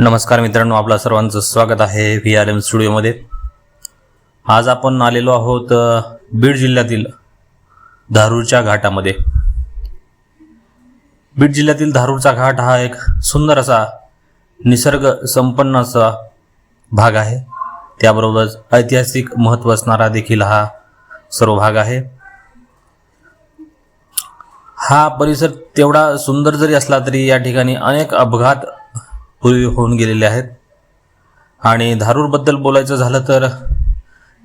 नमस्कार मित्रांनो आपलं सर्वांचं स्वागत आहे व्ही आर एम स्टुडिओमध्ये आज आपण आलेलो आहोत बीड जिल्ह्यातील धारूरच्या घाटामध्ये. बीड जिल्ह्यातील धारूरचा घाट हा एक सुंदर असा निसर्ग संपन्न असा भाग आहे. त्याबरोबरच ऐतिहासिक महत्त्व असणारा देखील हा सर्व भाग आहे. हा परिसर तेवढा सुंदर जरी असला तरी या ठिकाणी अनेक अपघात पूर्वी होऊन गेलेले आहेत. आणि धारूरबद्दल बोलायचं झालं तर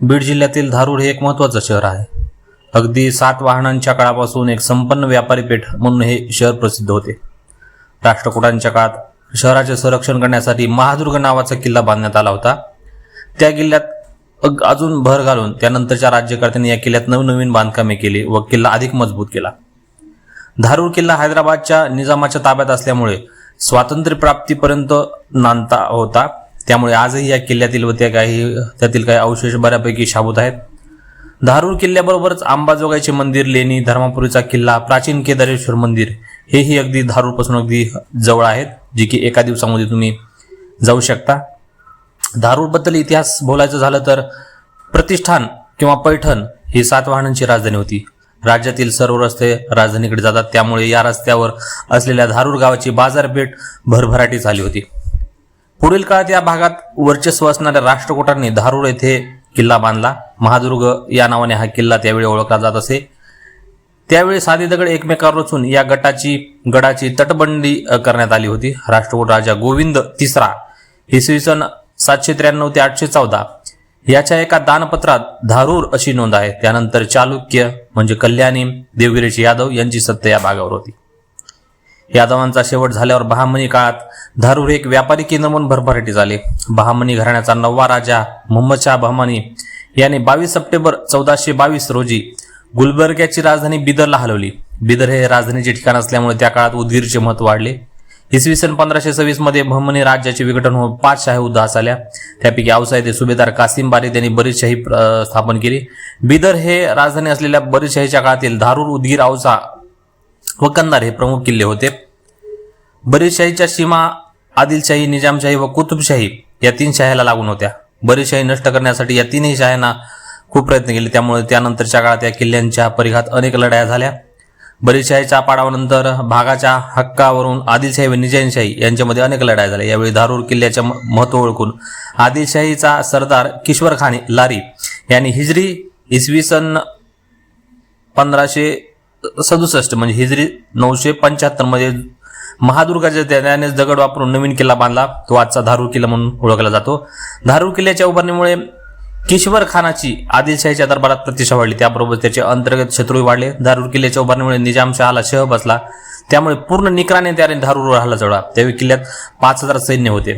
बीड जिल्ह्यातील धारूर हे एक महत्त्वाचं शहर आहे. अगदी सात वाहनांच्या काळापासून एक संपन्न व्यापारी पेठ म्हणून हे शहर प्रसिद्ध होते. राष्ट्रकुटांच्या काळात शहराचे संरक्षण करण्यासाठी महादुर्ग नावाचा किल्ला बांधण्यात आला होता. त्या किल्ल्यात अग- अजून भर घालून त्यानंतरच्या राज्यकर्त्यांनी या किल्ल्यात नवनवीन बांधकामे केली व किल्ला अधिक मजबूत केला. धारूर किल्ला हैदराबादच्या निजामाच्या ताब्यात असल्यामुळे स्वातंत्र्यप्राप्तीपर्यंत नांदता होता. त्यामुळे आजही या किल्ल्यातील व त्या काही त्यातील काही अवशेष बऱ्यापैकी शाबूत आहेत. धारूर किल्ल्याबरोबरच अंबाजोगाईचे मंदिर लेणी धर्मापुरीचा किल्ला प्राचीन केदारेश्वर मंदिर हेही अगदी धारूरपासून अगदी जवळ आहेत जे की एका दिवसामध्ये तुम्ही जाऊ शकता. धारूरबद्दल इतिहास बोलायचं झालं तर प्रतिष्ठान किंवा पैठण ही सातवाहनांची राजधानी होती. राज्यातील सर्व रस्ते राजधानीकडे जातात. त्यामुळे या रस्त्यावर असलेल्या धारूर गावाची बाजारपेठ भरभराटी झाली होती. पुढील काळात या भागात वर्चस्व असणाऱ्या राष्ट्रकोटांनी धारूर येथे किल्ला बांधला. महादुर्ग या नावाने हा किल्ला त्यावेळी ओळखला जात असे. त्यावेळी साधे दगड एकमेकावर रचून या गटाची गडाची तटबंदी करण्यात आली होती. राष्ट्रकूट राजा गोविंद तिसरा इसवी सन सातशे त्र्याण्णव ते आठशे चौदा याच्या एका दानपत्रात धारूर अशी नोंद आहे. त्यानंतर चालुक्य म्हणजे कल्याणी देवगिरीचे यादव यांची सत्ता या भागावर होती. यादवांचा शेवट झाल्यावर बहामनी काळात धारूर एक व्यापारी केंद्र म्हणून भरभराटी झाले. बहामनी घराण्याचा नववा राजा मोहम्मदशाह शाह याने बावीस सप्टेंबर चौदाशे बावीस रोजी गुलबर्ग्याची राजधानी बिदरला हलवली. बिदर हे राजधानीचे ठिकाण असल्यामुळे त्या काळात उदगीरचे महत्त्व वाढले. इसवी सन पंधराशे सव्वीसमध्ये बहमनी राज्याचे विघटन होऊन पाच शाही उद्धास आल्या. त्यापैकी औसाहेब सुभेदार कासिम बारी त्यांनी बरीच शाही प्र- स्थापन केली. बिदर हे राजधानी असलेल्या बरीच शाहीच्या काळातील धारूर उदगीर औसा व कन्नार हे प्रमुख किल्ले होते. बरीचशाहीच्या सीमा आदिलशाही निजामशाही व कुतुबशाही या तीन शाह्याला लागून होत्या. बरीचशाही नष्ट करण्यासाठी या तीनही शाह्यांना खूप प्रयत्न केले. त्यामुळे त्यानंतरच्या काळात या किल्ल्यांच्या परिघात अनेक लढाया झाल्या. बरीशाहीच्या पाडावानंतर भागाच्या हक्कावरून आदिलशाही व निजामशाही यांच्यामध्ये अनेक लढाया झाल्या. यावेळी धारूर किल्ल्याचे म- महत्त्व ओळखून आदिलशाहीचा सरदार किश्वर खान लारी यांनी हिजरी इसवी सन पंधराशे सदुसष्ट म्हणजे हिजरी नऊशे पंच्याहत्तरमध्ये महादुर्गाच्या त्यानेच दगड वापरून नवीन किल्ला बांधला. तो आजचा धारूर किल्ला म्हणून ओळखला जातो. धारूर किल्ल्याच्या उभारणीमुळे किश्वर खानाची आदिलशाहीच्या दरबारात प्रतिष्ठा वाढली. त्याबरोबर त्याचे अंतर्गत शत्रूही वाढले. धारूर किल्ल्याच्या उभारणीमुळे निजामशहाला शह बसला. त्यामुळे पूर्ण निकराने त्याने धारूरवर हल्ला चढला. त्यावेळी किल्ल्यात पाच हजार सैन्य होते.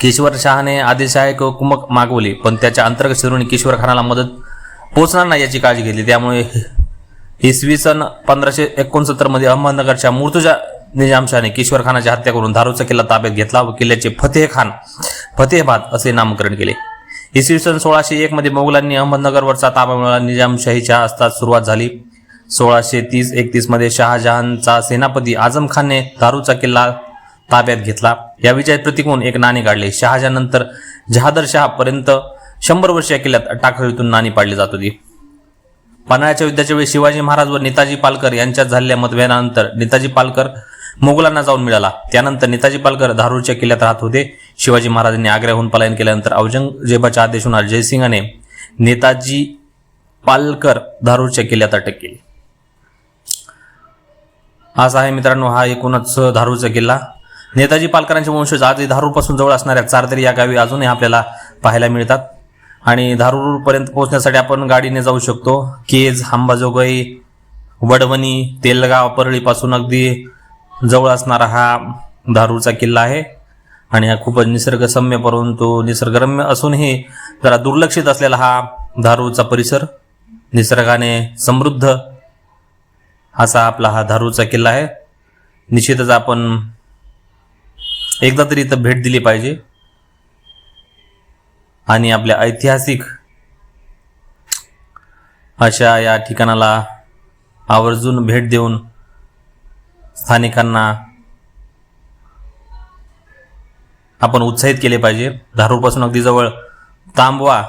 किश्वर शहाने आदिलशाही कुमक मागवली पण त्याच्या अंतर्गत शत्रूंनी किशोर खानाला मदत पोहोचणार नाही याची काळजी घेतली. त्यामुळे इसवी सन पंधराशे एकोणसत्तरमध्ये अहमदनगरच्या मुर्तुजा निजामशाहने किशोर खानाची हत्या करून धारूरचा किल्ला ताब्यात घेतला व किल्ल्याचे फतेह खान फतेहबाद असे नामकरण केले. इसवी सन सोळाशे एक मध्ये मोगलांनी अहमदनगरवरचा ताबा मिळवला. निजामशाहीच्या हस्तात सुरुवात झाली. सोळाशे तीस एकतीसमध्ये शहाजहानचा सेनापती आझम खानने दारूचा किल्ला ताब्यात घेतला. या विजयात प्रतिकून एक नाणे काढले. शहाजहानंतर जहादर शहा पर्यंत शंभर वर्ष या किल्ल्यात टाकळीतून नाणी पाडली जात होती. पन्हाळ्याच्या युद्धाच्या वेळी शिवाजी महाराज व नेताजी पालकर यांच्यात झालेल्या मतभेदानंतर नेताजी पालकर मोगलांना जाऊन मिळाला. त्यानंतर नेताजी पालकर धारूरच्या किल्ल्यात राहत होते. शिवाजी महाराजांनी आग्र्याहून पलायन केल्यानंतर औरंगजेबाच्या आदेशून जयसिंगाने नेताजी पालकर धारूरच्या किल्ल्यात अटक केली. असा आहे मित्रांनो हा एकूणच धारूरचा किल्ला. नेताजी पालकरांचे वंशज आजही धारूरपासून जवळ असणाऱ्या चारदरी या गावी अजूनही आपल्याला पाहायला मिळतात. आणि धारूरपर्यंत पोहोचण्यासाठी आपण गाडीने जाऊ शकतो. केज अंबाजोगाई वडवणी तेलगाव परळीपासून अगदी जवळ असणारा हा धारूरचा किल्ला आहे. आणि हा खूपच निसर्गसम्य परंतु निसर्गरम्य असूनही जरा दुर्लक्षित असलेला हा धारूरचा परिसर निसर्गाने समृद्ध असा आपला हा धारूरचा किल्ला आहे. निश्चितच आपण एकदा तरी इथं भेट दिली पाहिजे. आणि आपल्या ऐतिहासिक अशा या ठिकाणाला आवर्जून भेट देऊन स्थानिकांना आपण उत्साहित केले पाहिजे. धारूरपासून अगदी जवळ तांबवा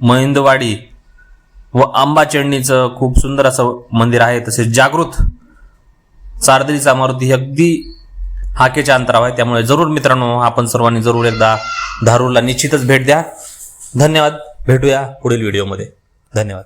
महिंदवाडी व आंबा चढणीचं खूप सुंदर असं मंदिर आहे. तसेच जागृत चारदरीचा मारुती हे अगदी हाकेच्या अंतरावर आहे. त्यामुळे जरूर मित्रांनो आपण सर्वांनी जरूर एकदा धारूरला निश्चितच भेट द्या. धन्यवाद. भेटूया पुढील व्हिडिओमध्ये. धन्यवाद.